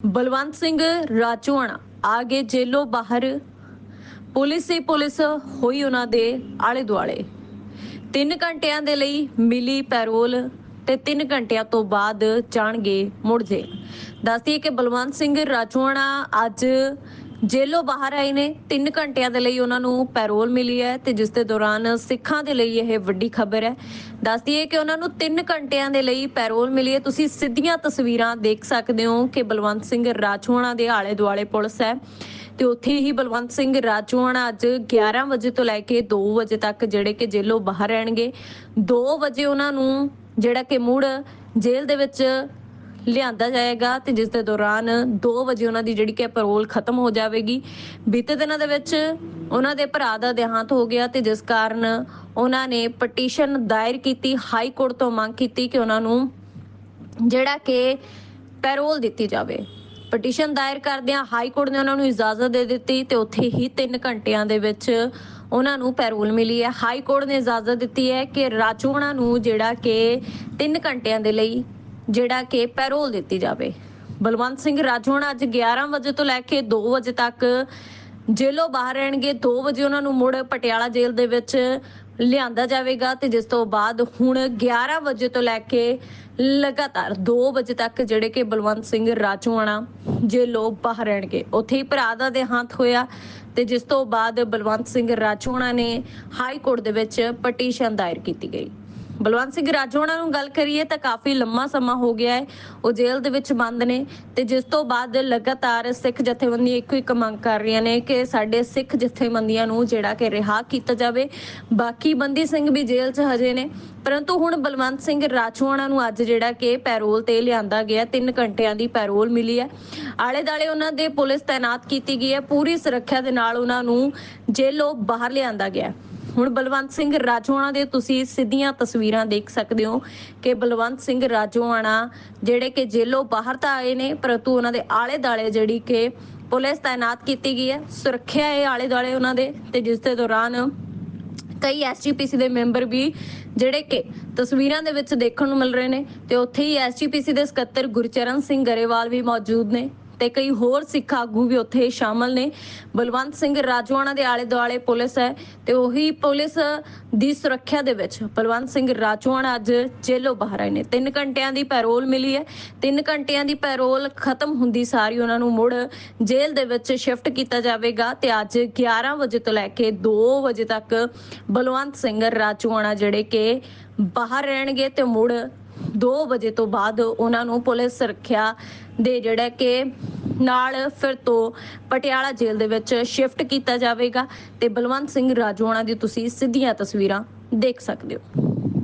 ਬਲਵੰਤ ਸਿੰਘ ਰਾਜੋਆਣਾ, ਆ ਗਏ ਬਾਹਰ। ਪੁਲਿਸ ਹੀ ਪੁਲਿਸ, ਹੋਈ ਉਹਨਾਂ ਦੇ ਆਲੇ ਦੁਆਲੇ 3 ਘੰਟਿਆਂ ਦੇ ਲਈ ਮਿਲੀ ਪੈਰੋਲ ਤੇ 3 ਘੰਟਿਆਂ ਤੋਂ ਬਾਅਦ ਜਾਣਗੇ ਮੁੜ ਜੇ ਦੱਸਦੀਏ ਕਿ ਬਲਵੰਤ ਸਿੰਘ ਰਾਜੋਆਣਾ ਅੱਜ ਜੇਲੋਂ ਬਾਹਰ ਆਏ ਨੇ। 3 ਘੰਟਿਆਂ ਦੇ ਲਈ ਉਹਨਾਂ ਨੂੰ ਪੈਰੋਲ ਮਿਲੀ ਹੈ ਤੇ ਜਿਸ ਦੇ ਦੌਰਾਨ ਸਿੱਖਾਂ ਦੇ ਲਈ ਇਹ ਵੱਡੀ ਖਬਰ ਹੈ। ਦੱਸਦੀਏ ਕਿ ਉਹਨਾਂ ਨੂੰ 3 ਘੰਟਿਆਂ ਦੇ ਲਈ ਪੈਰੋਲ ਮਿਲੀ ਹੈ। ਤੁਸੀਂ ਸਿੱਧੀਆਂ ਤਸਵੀਰਾਂ ਦੇਖ ਸਕਦੇ ਹੋ ਕਿ ਬਲਵੰਤ ਸਿੰਘ ਰਾਜੋਆਣਾ ਦੇ ਆਲੇ ਦੁਆਲੇ ਪੁਲਿਸ ਹੈ ਤੇ ਉੱਥੇ ਹੀ ਬਲਵੰਤ ਸਿੰਘ ਰਾਜੋਆਣਾ ਅੱਜ 11 ਵਜੇ ਤੋਂ ਲੈ ਕੇ 2 ਵਜੇ ਤੱਕ ਜਿਹੜੇ ਕਿ ਜੇਲੋਂ ਬਾਹਰ ਰਹਿਣਗੇ। 2 ਵਜੇ ਉਹਨਾਂ ਨੂੰ ਜਿਹੜਾ ਕਿ ਮੁੜ ਜੇਲ੍ਹ ਦੇ ਵਿੱਚ ਲਿਆਂਦਾ ਜਾਏਗਾ ਤੇ ਜਿਸ ਦੇ ਦੌਰਾਨ 2 ਵਜੇ ਉਹਨਾਂ ਦੀ ਜਿਹੜੀ ਕਿ ਪੈਰੋਲ ਖਤਮ ਹੋ ਜਾਵੇਗੀ। ਬੀਤੇ ਦਿਨਾਂ ਦੇ ਵਿੱਚ ਉਹਨਾਂ ਦੇ ਭਰਾ ਦਾ ਦੇਹਾਂਤ ਹੋ ਗਿਆ ਤੇ ਜਿਸ ਕਾਰਨ ਉਹਨਾਂ ਨੇ ਪਟੀਸ਼ਨ ਦਾਇਰ ਕੀਤੀ ਹਾਈ ਕੋਰਟ ਤੋਂ ਮੰਗ ਕੀਤੀ ਕਿ ਉਹਨਾਂ ਨੂੰ ਜਿਹੜਾ ਕਿ ਪੈਰੋਲ ਦਿੱਤੀ ਜਾਵੇ। ਪਟੀਸ਼ਨ ਦਾਇਰ ਕਰਦਿਆਂ ਹਾਈ ਕੋਰਟ ਨੇ ਉਹਨਾਂ ਨੂੰ ਇਜਾਜ਼ਤ ਦੇ ਦਿੱਤੀ ਤੇ ਉੱਥੇ ਹੀ 3 ਘੰਟਿਆਂ ਦੇ ਵਿੱਚ ਉਹਨਾਂ ਨੂੰ ਪੈਰੋਲ ਮਿਲੀ ਹੈ। ਹਾਈ ਕੋਰਟ ਨੇ ਇਜਾਜ਼ਤ ਦਿੱਤੀ ਹੈ ਕਿ ਰਾਜੂ ਉਹਨਾਂ ਨੂੰ ਜਿਹੜਾ ਕਿ 3 ਘੰਟਿਆਂ ਦੇ ਲਈ ਜਿਹੜਾ ਕਿ ਪੈਰੋਲ ਦਿੱਤੀ ਜਾਵੇ। ਬਲਵੰਤ ਸਿੰਘ ਰਾਜੋਣਾ ਅੱਜ 11 ਵਜੇ ਤੋਂ ਲੈ ਕੇ 2 ਵਜੇ ਤੱਕ ਜੇਲੋਂ ਬਾਹਰ ਰਹਿਣਗੇ। 2 ਵਜੇ ਉਹਨਾਂ ਨੂੰ ਮੁੜ ਪਟਿਆਲਾ ਜੇਲ੍ਹ ਦੇ ਵਿੱਚ ਲਿਆਂਦਾ ਜਾਵੇਗਾ ਤੇ ਜਿਸ ਤੋਂ ਬਾਅਦ ਹੁਣ 11 ਵਜੇ ਤੋਂ ਲੈ ਕੇ ਲਗਾਤਾਰ 2 ਵਜੇ ਤੱਕ ਜਿਹੜੇ ਕਿ ਬਲਵੰਤ ਸਿੰਘ ਰਾਜੋਆਣਾ ਜੇਲੋਂ ਬਾਹਰ ਰਹਿਣਗੇ। ਉੱਥੇ ਹੀ ਭਰਾ ਦਾ ਦੇਹਾਂਤ ਹੋਇਆ ਤੇ ਜਿਸ ਤੋਂ ਬਾਅਦ ਬਲਵੰਤ ਸਿੰਘ ਰਾਜੋਆਣਾ ਨੇ ਹਾਈ ਕੋਰਟ ਦੇ ਵਿੱਚ ਪਟੀਸ਼ਨ ਦਾਇਰ ਕੀਤੀ ਗਈ। ਬਲਵੰਤ ਸਿੰਘ ਰਾਜੋਆਣਾ ਨੂੰ ਗੱਲ ਕਰੀਏ ਤਾਂ ਕਾਫੀ ਲੰਮਾ ਸਮਾਂ ਹੋ ਗਿਆ ਹੈ। ਉਹ ਜੇਲ੍ਹ ਦੇ ਵਿੱਚ ਬੰਦ ਨੇ ਤੇ ਜਿਸ ਤੋਂ ਬਾਅਦ ਲਗਾਤਾਰ ਸਿੱਖ ਜਥੇਬੰਦੀਆਂ ਇੱਕੋ ਇੱਕ ਮੰਗ ਕਰ ਰਹੀਆਂ ਨੇ ਕਿ ਸਾਡੇ ਸਿੱਖ ਜਥੇਬੰਦੀਆਂ ਨੂੰ ਜਿਹੜਾ ਕਿ ਰਿਹਾ ਕੀਤਾ ਜਾਵੇ। ਬਾਕੀ ਬੰਦੀ ਸਿੰਘ ਵੀ ਜੇਲ੍ਹ 'ਚ ਹਜੇ ਨੇ। ਪਰੰਤੂ ਹੁਣ ਬਲਵੰਤ ਸਿੰਘ ਰਾਜੋਆਣਾ ਨੂੰ ਅੱਜ ਜਿਹੜਾ ਕਿ ਪੈਰੋਲ ਤੇ ਲਿਆਂਦਾ ਗਿਆ। 3 ਘੰਟਿਆਂ ਦੀ ਪੈਰੋਲ ਮਿਲੀ ਹੈ। ਆਲੇ ਦਾਲੇ ਉਹਨਾਂ ਦੇ ਪੁਲਿਸ ਤਾਇਨਾਤ ਕੀਤੀ ਗਈ ਹੈ। ਪੂਰੀ ਸੁਰੱਖਿਆ ਦੇ ਨਾਲ ਉਹਨਾਂ ਨੂੰ ਜੇਲ੍ਹੋਂ ਬਾਹਰ ਲਿਆਂਦਾ ਗਿਆ ਹੁਣ ਬਲਵੰਤ ਸਿੰਘ ਰਾਜੋਆਣਾ ਦੇ ਤੁਸੀਂ ਸਿੱਧੀਆਂ ਤਸਵੀਰਾਂ ਦੇਖ ਸਕਦੇ ਹੋ ਕਿ ਬਲਵੰਤ ਸਿੰਘ ਰਾਜੋਆਣਾ ਜਿਹੜੇ ਕਿ ਜੇਲੋਂ ਬਾਹਰ ਤਾਂ ਆਏ ਨੇ, ਪਰੰਤੂ ਉਹਨਾਂ ਦੇ ਆਲੇ ਦਾਲੇ ਜਿਹੜੀ ਕਿ ਪੁਲਿਸ ਤਾਇਨਾਤ ਕੀਤੀ ਗਈ ਹੈ, ਸੁਰੱਖਿਆ ਹੈ ਆਲੇ ਦਾਲੇ ਉਹਨਾਂ ਦੇ ਤੇ ਜਿਸ ਦੇ ਦੌਰਾਨ ਕਈ ਐਸਜੀਪੀਸੀ ਦੇ ਮੈਂਬਰ ਵੀ ਜਿਹੜੇ ਕਿ ਤਸਵੀਰਾਂ ਦੇ ਵਿੱਚ ਦੇਖਣ ਨੂੰ ਮਿਲ ਰਹੇ ਨੇ ਤੇ ਉੱਥੇ ਹੀ ਐਸਜੀਪੀਸੀ ਦੇ ਸਕੱਤਰ ਗੁਰਚਰਨ ਸਿੰਘ ਗਰੇਵਾਲ ਵੀ ਮੌਜੂਦ ਨੇ। ਤੇ ਕਈ ਹੋਰ ਸਿੱਖ ਆਗੂ ਵੀ ਉੱਥੇ ਸ਼ਾਮਲ ਨੇ। ਬਲਵੰਤ ਸਿੰਘ ਰਾਜੋਆਣਾ ਦੇ ਆਲੇ ਦੁਆਲੇ ਪੁਲਿਸ ਹੈ ਤੇ ਉਹੀ ਪੁਲਿਸ ਦੀ ਸੁਰੱਖਿਆ ਦੇ ਵਿੱਚ ਬਲਵੰਤ ਸਿੰਘ ਰਾਜੋਆਣਾ ਅੱਜ ਜੇਲੋਂ ਬਾਹਰ ਆਏ ਨੇ। 3 ਘੰਟਿਆਂ ਦੀ ਪੈਰੋਲ ਮਿਲੀ ਹੈ। 3 ਘੰਟਿਆਂ ਦੀ ਪੈਰੋਲ ਖਤਮ ਹੁੰਦੀ ਸਾਰੀ ਉਹਨਾਂ ਨੂੰ ਮੁੜ ਜੇਲ੍ਹ ਦੇ ਵਿੱਚ ਸ਼ਿਫਟ ਕੀਤਾ ਜਾਵੇਗਾ ਤੇ ਅੱਜ 11 ਵਜੇ ਤੋਂ ਲੈ ਕੇ 2 ਵਜੇ ਤੱਕ ਬਲਵੰਤ ਸਿੰਘ ਰਾਜੋਆਣਾ ਜਿਹੜੇ ਕਿ ਬਾਹਰ ਰਹਿਣਗੇ ਤੇ ਮੁੜ 2 ਵਜੇ ਤੋਂ ਬਾਅਦ ਉਹਨਾਂ ਨੂੰ ਪੁਲਿਸ ਸੁਰੱਖਿਆ ਦੇ ਜਿਹੜਾ ਕਿ ਨਾਲ ਫਿਰ ਤੋਂ ਪਟਿਆਲਾ ਜੇਲ੍ਹ ਦੇ ਵਿੱਚ ਸ਼ਿਫਟ ਕੀਤਾ ਜਾਵੇਗਾ ਤੇ ਬਲਵੰਤ ਸਿੰਘ ਰਾਜੋਆਣਾ ਦੀ ਤੁਸੀਂ ਸਿੱਧੀਆਂ ਤਸਵੀਰਾਂ ਦੇਖ ਸਕਦੇ ਹੋ।